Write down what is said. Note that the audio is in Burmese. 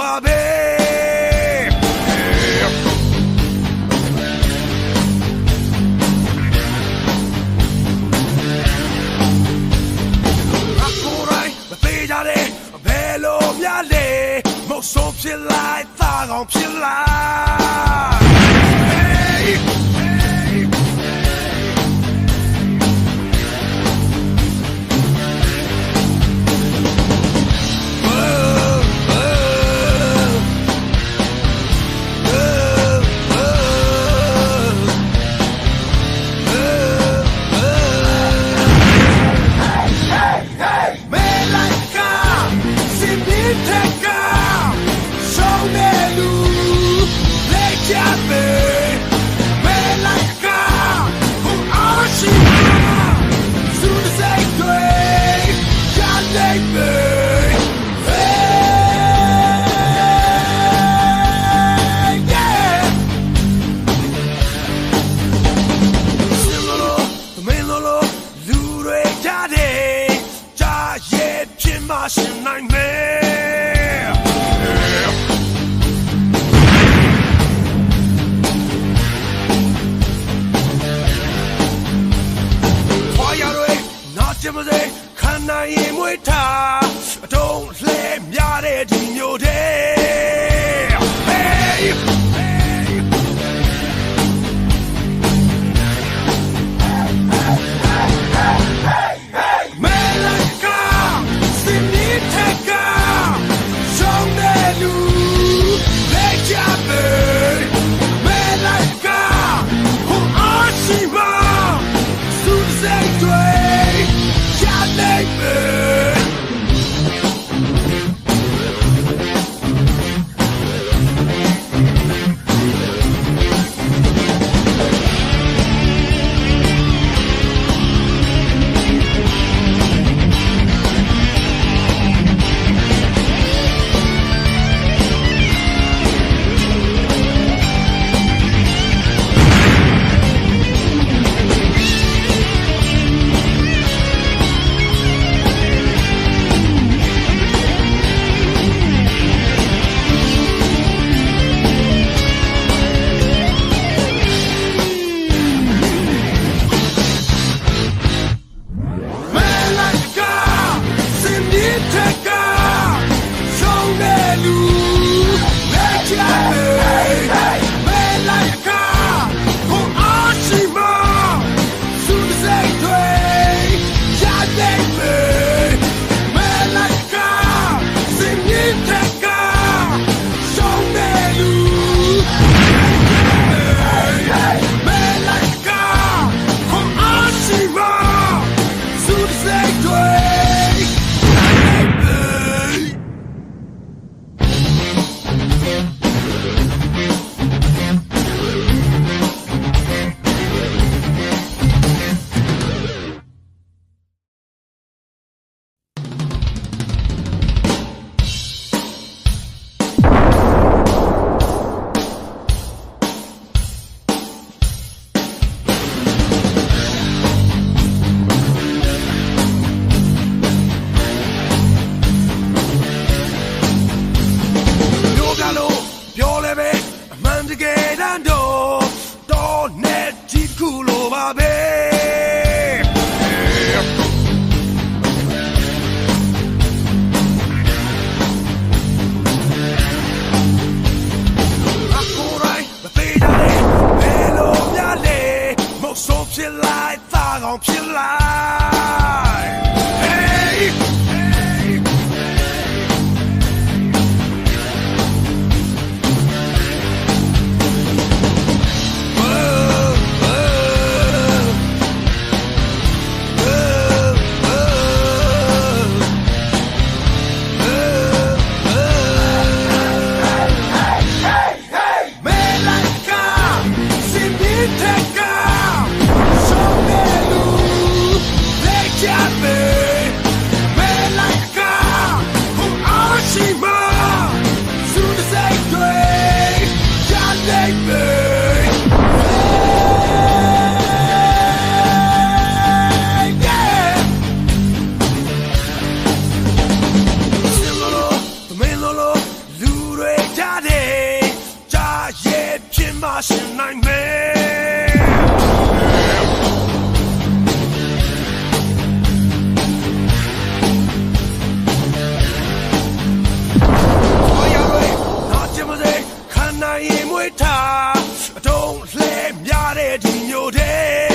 ပါပဲဘယ်လိုပြလဲမောက်ဆုံးဖြစ်လိုက်သာကောင်ဖြစ်လိုက် ရှင်နိုင်မယ် Fire တွေနာကျင်မစေခန္ဓာရင်မွေးထားအတုံးလှဲများတဲ့ဒီမျိုးတဲ့ Hey တကယ်တမ်းတော့တော်နဲ့ဒီခုလိုပါပဲဖြစ်လိုက်သာကောင်ဖြစ်လိုက် ရှင်နိုင်မယ်ဘာရလဲနာကျမစေခန္ဓာရင်မွေးထားအတုံးလှဲမြတဲ့ဒီမျိုးတဲ့